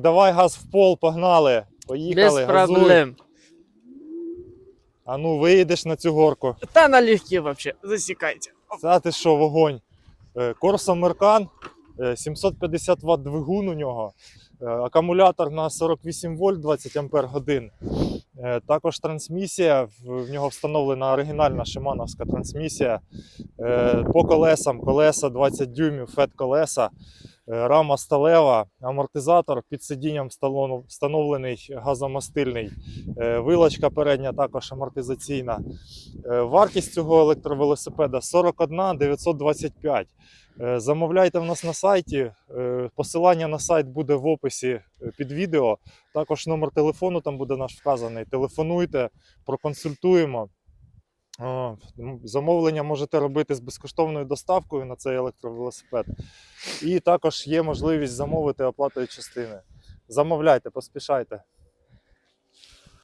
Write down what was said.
Давай газ в пол, погнали. Поїхали. Без газуй. проблем. А ну виїдеш на цю горку. Та налегке вообще, засікайте. Це ти що, вогонь. Mercan, е, 750 Вт двигун у нього. е, Акумулятор на 48 вольт 20 ампер годин. Е, Також трансмісія. В нього встановлена оригінальна шимановська трансмісія. Е, По колесам, колеса 20 дюймів, фет колеса, рама сталева, амортизатор під сидінням встановлений газомастильний. Е, Вилочка передня також амортизаційна. Е, Вартість цього електровелосипеда 41 925. Е, Замовляйте в нас на сайті. Е, Посилання на сайт буде в описі е, під відео. Також номер телефону там буде наш вказаний. Телефонуйте, проконсультуємо. М, Замовлення можете робити з безкоштовною доставкою на цей електровелосипед. І також є можливість замовити оплатою частини. Замовляйте, поспішайте.